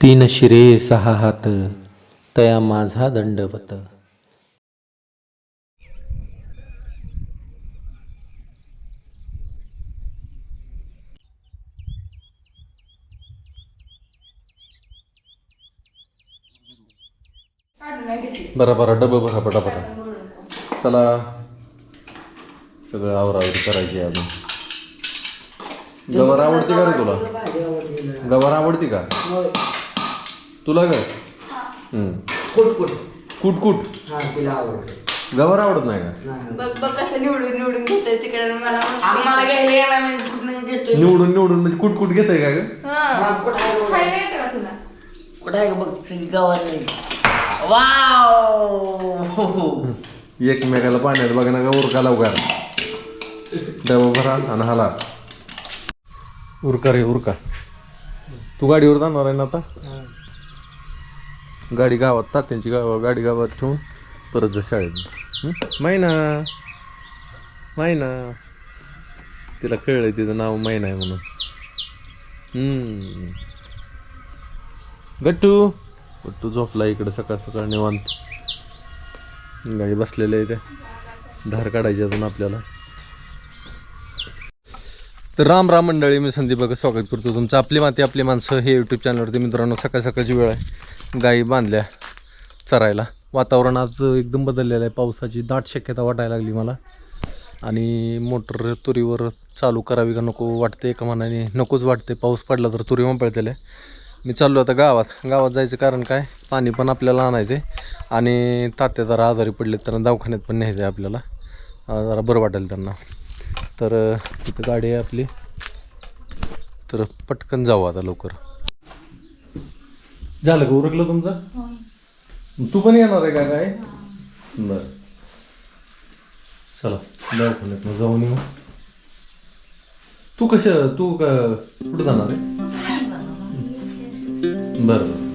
तीन शिरे सहा हात तया माझा दंडवत. बरं बरं डबं बघा पटापटा. चला. सगळं आवरावरी करायची आहे अजून. गवार आवडते का रे तुला? गवार आवडते का? तुला का हम्म. कुट कुट गवार आवडत नाही का? बघ बघ कसं निवडून निवडून घेतोय तिकडे मला आम्हाला घ्यायला येणार नाही कुठनं घेतोय? निवडून निवडून म्हणजे कुट कुट घेतय का ग? हा. कुठं आहे बघ. खायला येतं का तुला. कुठं आहे बघ सगळी गावात नाही वाव! एकमेकाला पाण्यात बघा ना का उरका लवकर. डबा भरा आणि हाला. उरका रे उरका. तू गाडीवर जाणार आहे ना आता? गाडी गावात तात्यांची गावा गाडी गावात ठेवून परत जा शाळेत. मैना. मैना. तिला कळलं तिचं नाव मैना आहे म्हणून. गट्टू. गट्टू झोपला इकडं सकाळ सकाळ निवांत. गाडी बसलेल्या आहे त्या धार काढायची अजून आपल्याला. तर राम राम मंडळी मी संदीप बघा स्वागत करतो तुमचं. आपली माती आपली माणसं हे यूट्यूब चॅनलवरती मित्रांनो सकाळ सकाळची वेळ आहे. गाई बांधल्या चरायला. वातावरण आज एकदम बदललेलं आहे. पावसाची दाट शक्यता वाटायला लागली मला. आणि मोटर तुरीवर चालू करावी का नको वाटते एका मनाने. नकोच वाटते. पाऊस पडला तर तुरी पळतेले मी चाललो आता गावात. गावात जायचं कारण काय? पाणी पण आपल्याला आणायचं आहे आणि तात्या जरा आजारी पडले तर दवाखान्यात पण न्यायचं आहे आपल्याला जरा बरं वाटेल त्यांना. तर तिथं गाडी आहे आपली. तर पटकन जाऊ आता लवकर. झालं का उरकलं तुमचं? तू पण येणार आहे का काय? बरं. चला दवाखान्यात मग जाऊन येऊ. तू कश तू का कुठं जाणार आहे? बरं बरं.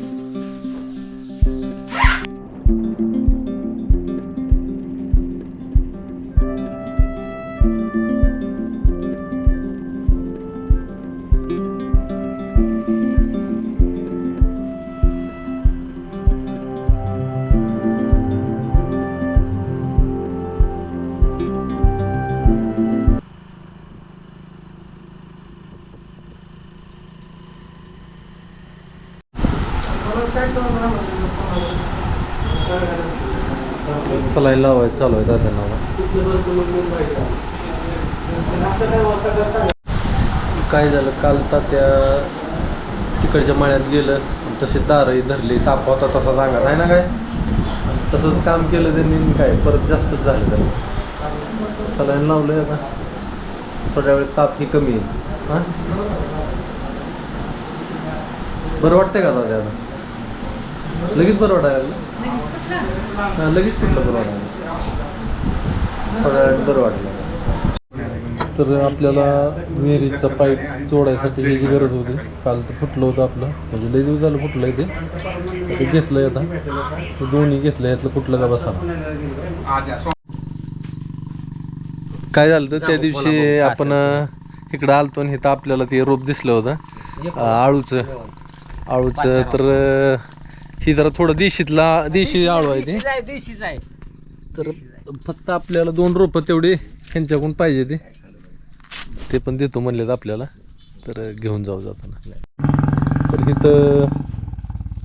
सलाईन लावायचं चालू आहे दादा नावा. काय झालं? काल तात्या तिकडच्या मळ्यात गेलं तसे दारही धरली ताप होता तसा सांगत आहे ना काय? तसंच काम केलं त्यांनी काय परत जास्तच झालं त्याला. सलाईन लावलं आता. थोड्या वेळ ताप ही कमी आहे. हां? बरं वाटतंय का दादा? आता? लगेच बरं वाटायला लगेच कुठलं बरं वाटायला बरं वाटलं. तर आपल्याला विहिरीचा पाईप जोडायसाठी ह्याची गरज होती काल तर फुटलं होतं आपलं. म्हणजे लई दिवस झालं फुटलं ते. ते घेतलं आता. ते दोन्ही घेतलं यातलं कुठलं का बसा. काय झालं तर त्या दिवशी आपण इकडं आलतो आणि इथं आपल्याला ते रोप दिसलं होतं. आळूचं. आळूचं तर ही जरा थोडं देशीतला देशी आळू आहे ते. आहे दिवशीच आहे. तर फक्त आपल्याला दोन रोपं तेवढे ह्यांच्याकडून पाहिजे ते. ते पण देतो म्हणलेत आपल्याला तर घेऊन जाऊ जाताना. तर इथं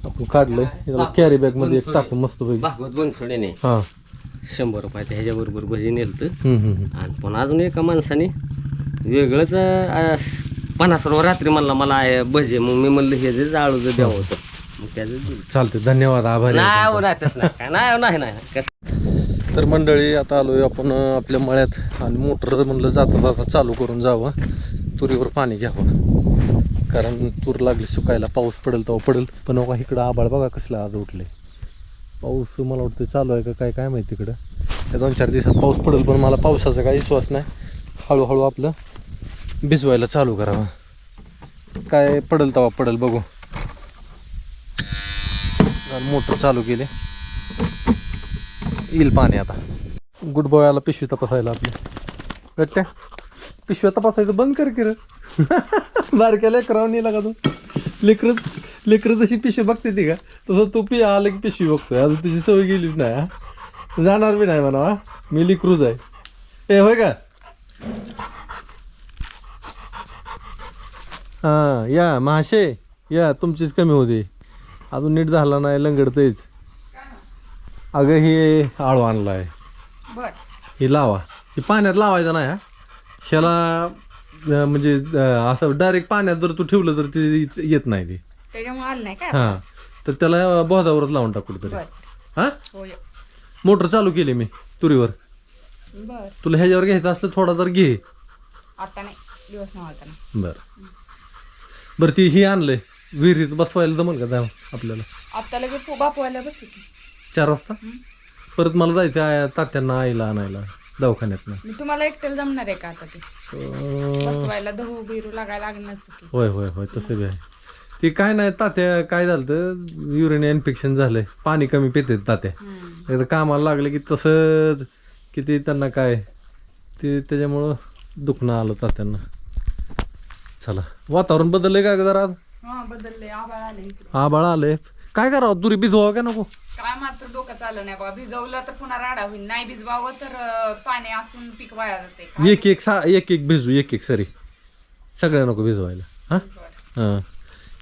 आपण काढलंय. याला कॅरी बॅगमध्ये एक टाकून मस्त भागवत बनसोडेने. हा. शंभर रुपयाचं ह्याच्याबरोबर भजी नेलतं. आणि पण अजून एका माणसाने वेगळंच पन्नास रुपये रात्री म्हणला मला भजी. मग मी म्हणलं हे जे जाळूचं द्यावं होतं. मग त्याचं. चालते धन्यवाद. आभारी नाही नाही नाही. कसं तर मंडळी आता आलोय आपण आपल्या मळ्यात. आणि मोटर म्हणलं जाता जाता चालू करून जावं. तुरीवर पाणी घ्यावं. कारण तूर लागली सुकायला पाऊस पडेल तेव्हा पडेल. पण हो बघा इकडं आबाळ बघा कसला आज उठले पाऊस मला वाटतं चालू आहे का काय काय माहिती इकडं त्या दोन चार दिवसात पाऊस पडेल पण मला पावसाचा काही विश्वास नाही. हळूहळू आपलं भिजवायला चालू करावं. काय पडेल तेव्हा पडेल बघू. मोटर चालू केली. येईल पाणी आता. गुड बॉयला पिशवी तपासायला आपली. गट्ट्या पिशव्या तपासायचं बंद कर की बारक्या लेकरावर नेला का तू? लेकर लेकर जशी पिशवी बघते ती का? तसं तू पि आलं की पिशवी बघतोय. अजून तुझी सवय गेली नाही हा? जाणार बी नाही म्हणा मी लिक्रूज आहे. ए होय का? हां या महाशे या तुमचीच कमी होते अजून नीट झाला नाही लंगडतेच अगं हे आळू आणला आहे बर. हे लावा. हे पाण्यात लावायचं नाही हा? ह्याला अं, म्हणजे अं, असं डायरेक्ट पाण्यात जर तू ठेवलं तर ते येत नाही ते. त्याच्यामुळे आलं नाही काय? हां. तर त्याला बोधावरच लावून टाक कुठेतरी बर. हां? होय मोटर चालू केली मी तुरीवर. बर. तुला ह्याच्यावर घ्यायचं असलं थोडा तर घे. आता नाही. दिवस नव्हता ना बरं. बरं ती ही आणलंय. विहिरीत बसवायला जमल का त्या आपल्याला? आता लगेच बापवायला बसू की. चार वाजता? परत मला जायचं आहे तात्यांना आईला आणायला दवाखान्यातनं. तुम्हाला एकट्याला जमणार आहे का आता ते? अं, बसवायला बिरू लागायला लागणारच की. होय होय होय तसं बी आहे. ते काय नाही तात्या काय झालं तर युरिन इन्फेक्शन झालंय. पाणी कमी पिते तात्या. हम्म. एकदा कामाला लागलं की तसंच किती त्यांना काय ते त्याच्यामुळं दुखणं आलं तात्यांना. चला. वातावरण बदललंय का ग जरा? हा बदलले आबाळ आले इकडे. आबाळ आलंय. काय करावं? तुरी भिजवा का नको? काय मात्र डोकं चाललं नाही बाबा. भिजवलं तर पुन्हा राडा होईल. नाही भिजवावं तर अं, पाणी असून पीक वाया जाते. एक एक सा एक एक भिजू एक एक सरी. सगळ्या नको भिजवायला. हां? हां.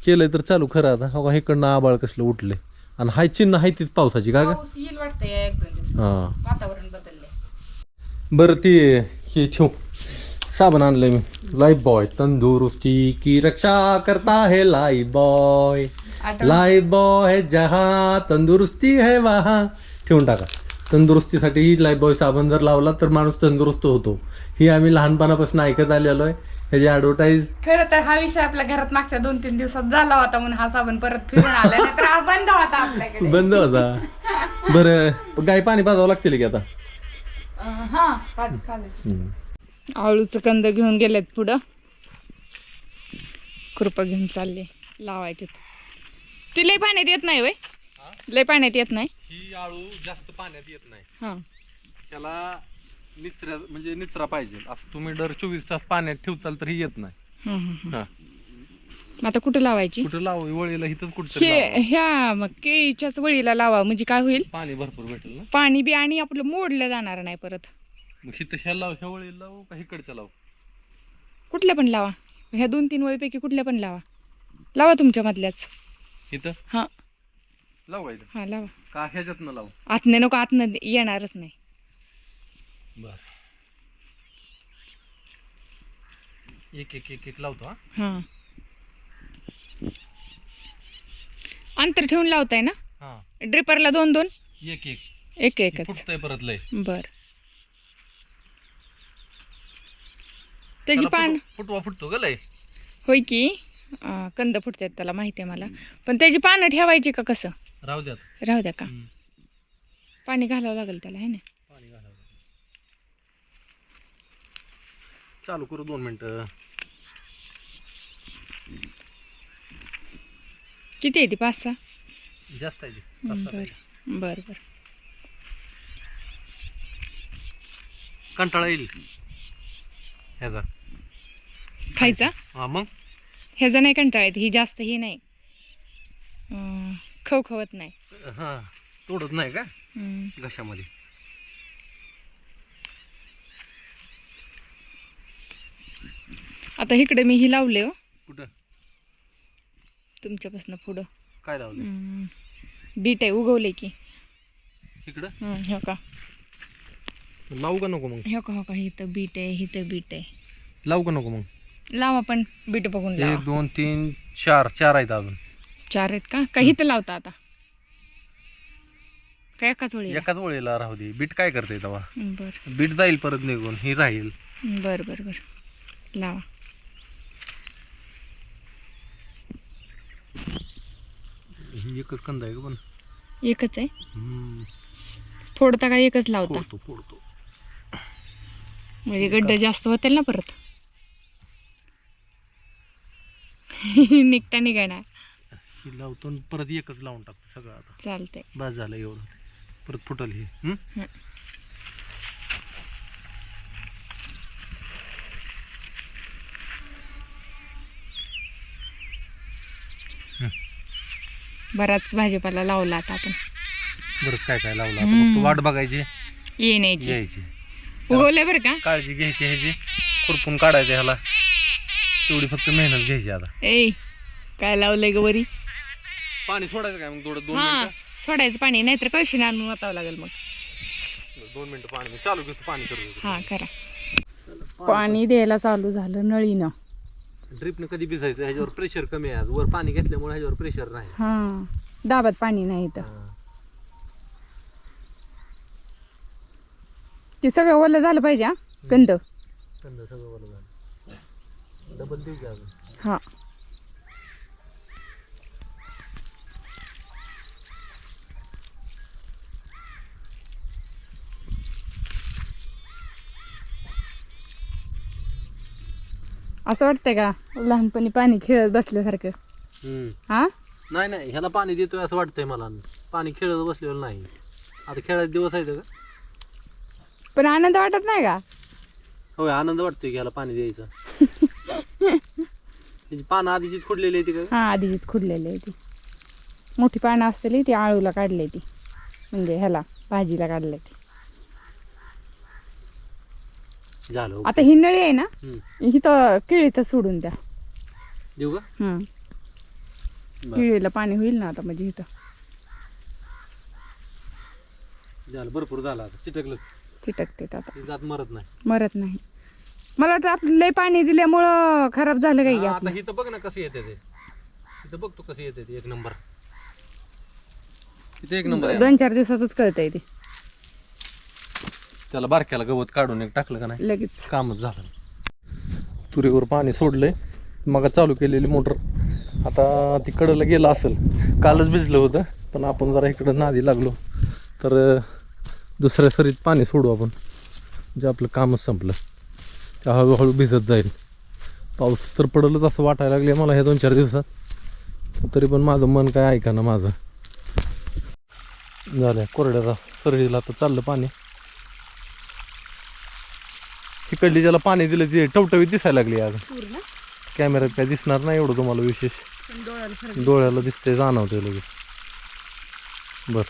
केलंय तर चालू खरं आता. हो का इकडनं आबाळ कसलं उठले आणि हाय चिन्ह हाय तीच पावसाची का ग? पाऊस येईल वाटतंय या एक दोन दिवसात. हां. वातावरण बदलले बरं ती हे ठेव. साबण आणलंय मी. लाईफ बॉय तंदुरुस्ती की रक्षा करता है लाइफ बॉय लाइफ बॉय जहा तंदुरुस्ती है वहा. ठेवून टाका. तंदुरुस्तीसाठी ही लाईफ बॉय साबण जर लावला तर माणूस तंदुरुस्त होतो. ही आम्ही लहानपणापासून ऐकत आलेलो आहे. ह्याची ॲडव्हर्टाईज खरं तर हा विषय आपल्या घरात मागच्या दोन तीन दिवसात झाला होता म्हणून हा साबण परत फिरून आला. नाही तर हा बंद होता आपल्याकडे. बंद होता. बरं गाय पाणी पाजावं लागतील की आता? अं, हा. हम्म. आळूचं कंद घेऊन गेलेत पुढं. कृपा घेऊन चालले. लावायचे. ती लय पाण्यात येत नाही वय लय पाण्यात येत नाही. ही आळू जास्त पाण्यात येत नाही. हा. त्याला निचऱ्या म्हणजे निचरा पाहिजे. असं तुम्ही दर चोवीस तास पाण्यात ठेवचाल तर ही येत नाही. हा, हा, हा. हा. मग आता कुठं लावायची? कुठं लाव वळीला इथंच कुठं ह्या मग केळीच्याच वळीला लावा म्हणजे काय होईल? पाणी भरपूर भेटेल ना? पाणी बी आणि आपलं मोडलं जाणार नाही परत. मग इथं ह्या लाव ह्या वळीला लावू का इकडच्या लावू? कुठल्या पण लावा. ह्या दोन तीन वळीपैकी कुठल्या पण लावा. लावा तुमच्या मधल्याच. इथं? हा. लावू का इथं? हा लावा. का ह्याच्यातनं लावू? आतने नको आतनं येणारच नाही. बर. एक एक एक एक लावतो हा. हा. अंतर ठेवून लावताय ना? हा. ड्रिपरला दोन दोन? एक एक. एक एकच फुटतंय परत लय. बर. त्याची त्याला पान फुटवा- फुटवा फुटतो का लय. होय की? अं, कंद फुटतात त्याला माहिती आहे मला. पण त्याची पानं ठेवायची का कसं? राहू द्यात राहू द्या का? हम्म. पाणी घालावं लागेल त्याला है ना? पाणी घालावं चालू करू दोन मिनिटं. किती आहे ती? पाच सहा? जास्त आहे ते. पाच सहा बर. पाहिजे. बर बर. कंटाळा येईल. ह्याचा. खायचा? हा मग? ह्याचा नाही कंटाळा येत ही जास्त ही नाही. खवखवत नाही. हा तोडत नाही का? हम्म. घशामध्ये. आता इकडे मी ही लावले हो. कुठं? तुमच्यापासून पुढं. काय लावलं हम्म. बीट आहे उगवले की. इकडं? हं, हो का लावू का नको मग? हो का हो का इथं बीट आहे इथं बीट आहे. लावू का नको मग? लावा पण बीट बघून लावा. एक दोन तीन चार चार आहेत अजून. चार आहेत का? का इथं लावता आता. काय एकाच वेळी एकाच वेळेला राहू दे. बीट काय करते तेव्हा? बर. बीट जाईल परत निघून ही राहील. बर बर बर. लावा. ही एकच कंद आहे का पण? एकच आहे? हम्म. फोडता का एकच लावता? फोडतो फोडतो. म्हणजे गड्डे जास्त होतील ना परत? निघता निघणार ही लावतो आणि परत एकच लावून टाकतो सगळं आता. चालतंय. बस झालं एवढं. परत फुटल हे? हं. बराच भाजीपाला लावला आता आपण. बरंच काय काय लावलं? आता फक्त वाट बघायची. येण्याची. घ्यायची उगवलंय बरं का? काळजी घ्यायची ह्याची. खुरपून काढायचं ह्याला. तेवढी फक्त मेहनत घ्यायची आता. ए काय लावलंय ग वरी? पाणी सोडायचं काय मग थोडं दोन हा मिनिटं? सोडायचं पाणी नाहीतर कळशी आणून वाचावं लागेल मग. दोन मिनिटं पाणी मी चालू घेतो पाणी करतो हा करा. पाणी द्यायला चालू झालं नळीनं. ड्रिपनं कधी भिजायचं ह्याच्यावर प्रेशर कमी आहे. आज. वर पाणी घेतल्यामुळे ह्याच्यावर प्रेशर नाही. हा दाबात पाणी नाही इथं. ते सगळं ओलं झालं पाहिजे हा? कंद थंड सगळं बरं झालं. डबल की अजून. हा. असं वाटतंय का? लहानपणी पाणी खेळत बसल्यासारखं. हा? नाही नाही ह्याला पाणी देतोय असं वाटतंय मला. पाणी खेळत बसलेलं नाही. आता खेळायचे दिवस आहेत का? पण आनंद वाटत नाही का? होय आनंद वाटतोय की ह्याला पाणी द्यायचं. त्याची पानं आधीचीच खुडलेली आहे ती का हा आधीचीच खुडलेली आहे ती. मोठी पानं असलेली ती आळूला काढली ती. म्हणजे ह्याला भाजीला काढली ती. झालं. आता ही नळी आहे ना हम्म. ही तर केळीत सोडून द्या. देऊ का? हम्म. बरं. केळीला पाणी होईल ना आता म्हणजे इथं. झालं भरपूर झालं आता चिटकलं. चिटकते आता. ती जात मरत नाही. मरत नाही. मला वाटतं आपलं लय पाणी दिल्यामुळं खराब झालं काही हा, आता इथं बघ ना कसं येते ते. इथं बघ तू कसं येते ते एक नंबर. इथे एक नंबर आहे. दोन चार दिवसातच कळतंय ते. त्याला बारक्याला गवत काढून एक टाकलं का नाही? लगेच. कामच झालं तुरीवर पाणी सोडलंय. मग चालू केलेली मोटर. आता ती कडला गेलं असेल. कालच भिजलं होतं पण आपण जरा इकडं नादी लागलो. तर अं, दुसऱ्या सरीत पाणी सोडू आपण. जे आपलं कामच संपलं. त्या हळूहळू भिजत जाईल. पाऊस तर पडलच असं वाटायला लागले मला ह्या दोन चार दिवसात. तरी पण माझं मन काय ऐका ना माझं. झालं कोरड्याचा सरीला तर चाललं पाणी. तिकडली ज्याला पाणी दिलं ते टवटवीत दिसायला लागली आज. कॅमेऱ्यात काय दिसणार नाही एवढं तुम्हाला विशेष. डोळ्याला दिसते जाणवते लगेच. बर.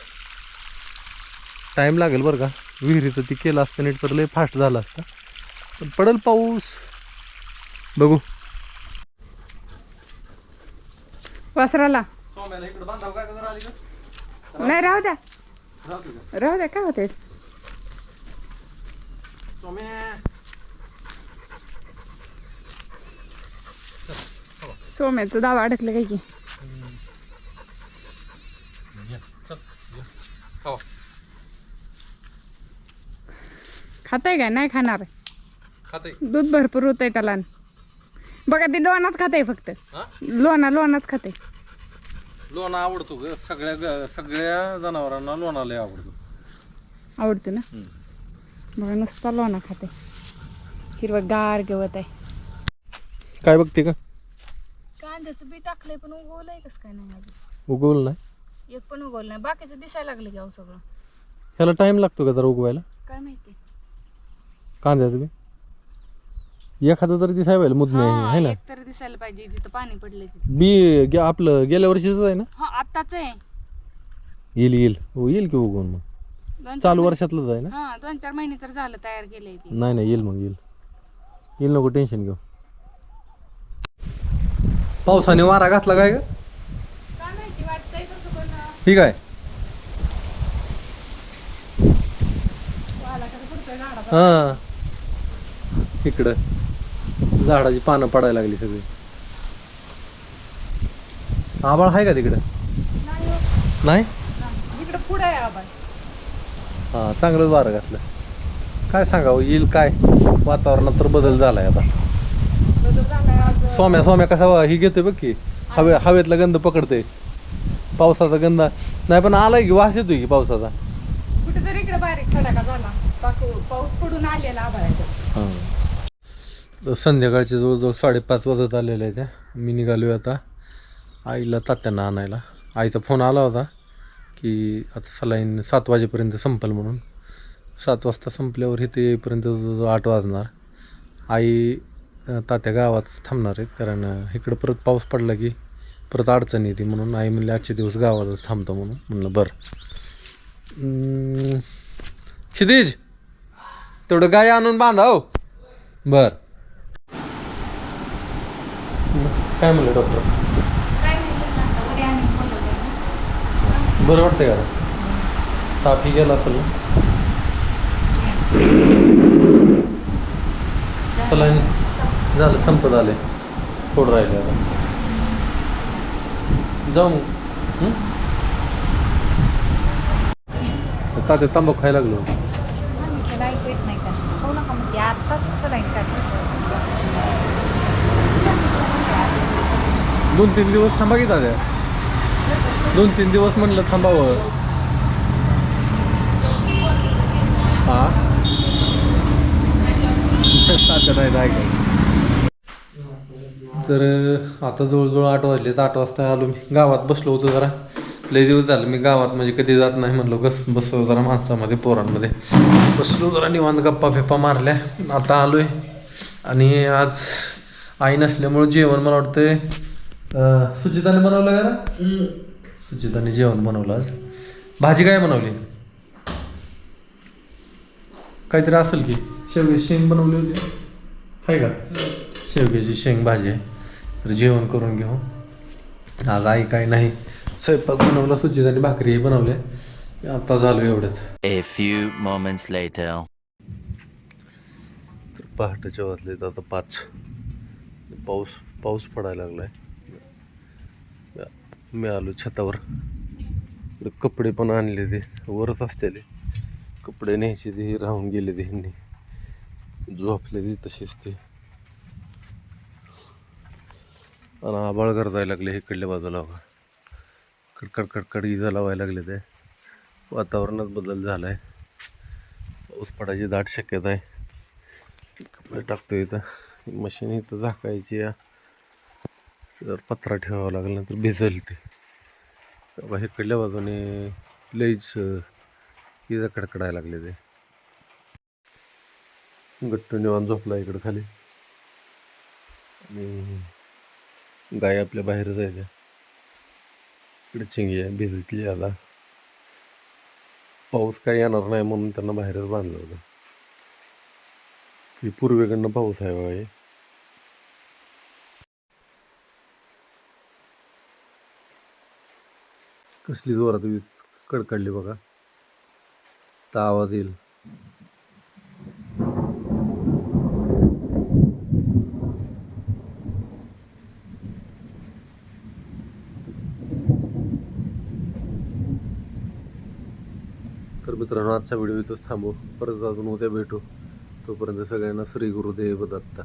टाईम लागेल बरं का? विहिरीचं ती केलं असतं नीट तर लय फास्ट झालं असतं. पण पडल पाऊस. बघू. वासराला. का नाही राहू द्या. का? राहू द्या काय होते सोम्या. सोम्याचं दावा अडकलं काय की. खाताय काय? नाही खाणार. खाते दूध भरपूर होत आहे त्याला बघा ते लोणाच खाताय फक्त. हा? लोणा लोणाच खाते लोणा आवडतो ग. सगळ्या ग- सगळ्या जनावरांना लोणा लय आवडतो. आवडते ना? बघा नुसता लोणा खाते हिरवं गार गवत आहे. काय बघते का कांद्याचं बी टाकलंय पण उगवलंय कसं काय नाही अजून. उगवलं नाही? एक पण उगवलं नाही. बाकीचं दिसायला लागलं की अहो सगळं. ह्याला टाइम लागतो का जरा उगवायला? काय माहिती. कांद्याचं बी? एखादं तरी दिसाय पाहिजे मुदने आहे ना? तरी दिसायला पाहिजे जिथं पाणी पडलंय तिथं. बी गे- आपलं गेल्या वर्षीच आहे ना? हा आत्ताच आहे. येईल येईल. हो येईल की उगवून मग? दोन चालू वर्षातलंच आहे ना? हा दोन चार महिने तर झालं तयार केलंय ती. नाही नाही येईल मग येईल. येईल नको टेन्शन घेऊ. पावसाने वारा घातला काय का काय माहिती वाटतंय तसं पण ठीक आहे. वाला कसं पडतोय झाडाचा? हा. इकडं. झाडाची पानं पडायला लागली सगळी. आबाळ आहे का तिकडं? नाही हो. नाही? इकडं पुढे आहे आबाळ. हा चांगलंच वारं घातलं. काय सांगावं येईल काय? वातावरणात तर बदल झालाय आता. सोम्या सोम्या कसा ही घेतोय बघ की हवे हवेतला गंध पकडते पावसाचा गंध. नाही पण आलाय की वास येतोय की पावसाचा? कुठेतरी इकडे बारीक खडाका झाला? पाऊस पडून आलेला तर संध्याकाळचे जवळजवळ साडेपाच वाजत आलेले आहे त्या मी निघालो आता आईला तात्यांना आणायला. आईचा फोन आला होता की आता सलाईन सात वाजेपर्यंत संपल म्हणून. सात वाजता संपल्यावर इथे येईपर्यंत जवळजवळ आठ वाजणार. आई तात्या गावात थांबणार आहेत कारण इकडं परत पाऊस पडला की परत अडचण येते म्हणून आई म्हणले आजचे दिवस गावातच थांबतो म्हणून. म्हणलं बरं. क्षितिज तेवढं गाय आणून बांधा हो. बर. काय म्हणलं डॉक्टर बरं वाटतंय का? तापी गेला असेल ना? सलाईन झालं संपत आले. थोडं राहिले आता. जाऊ मग. हं? तात्या तंबाखू खायला लागलो. दोन तीन दिवस थांबा की दादा? दोन तीन दिवस म्हटलं थांबावं. हा? तर आता जवळजवळ आठ वाजले तर आठ वाजता आलो मी. गावात बसलो होतो जरा. लय दिवस झालं मी गावात म्हणजे कधी जात नाही म्हणलो. कस बसलो जरा माणसामध्ये पोरांमध्ये. बसलो जरा निवांत गप्पा फेप्पा मारल्या. आता आलोय. आणि आज आई नसल्यामुळे जेवण मला वाटतंय अं, सुचिताने बनवलं का रे? सुचिताने जेवण बनवलं आज. भाजी काय बनवली? काहीतरी असेल की. शेवगे शेंग बनवली होती. आहे का? शेवग्याची शेंग भाजी आहे. तर जेवण करून घेऊ. आज आई काय नाही. स्वयंपाक बनवला सुचिताने भाकरी बनवल्या. आता झालो एवढ्यात A few moments later. तर पहाटेच्या वाजलेत आता पाच. पाऊस पाऊस पडायला लागलाय. मी आलो छतावर. इकडे कपडे पण आणले ते. वरच असतेले. कपडे न्यायचे ते राहून गेले ते ह्यांनी. झोपले ते तसेच ते. आणि आबाळ गरजायला लागले इकडल्या बाजूला कडकड कडकड इजा लावायला लागले ते. वातावरणात बदल झाला आहे पाऊस पडायची दाट शक्यता आहे. कपडे टाकतो इथं. मशीन इथं झाकायची या जर पत्रा ठेवावा लागला नंतर भिजल ते. बाबा इकडल्या बाजूने लईच इजा कडकडायला लागले ते. गट्ट निवान झोपला इकडं खाली. आणि गाय आपल्या बाहेर जायच्या इकडे चिंगी आहे भिजतली आता. पाऊस काही येणार नाही म्हणून त्यांना बाहेरच बांधलं होतं. की पूर्वेकडनं पाऊस आहे बघा कसली जोरात वीज कडकडली बघा. तर आवाज येईल. तर मित्रांनो आजचा व्हिडिओ इथंच थांबू. परत अजून उद्या भेटू. तोपर्यंत सगळ्यांना श्री गुरुदेव दत्ता.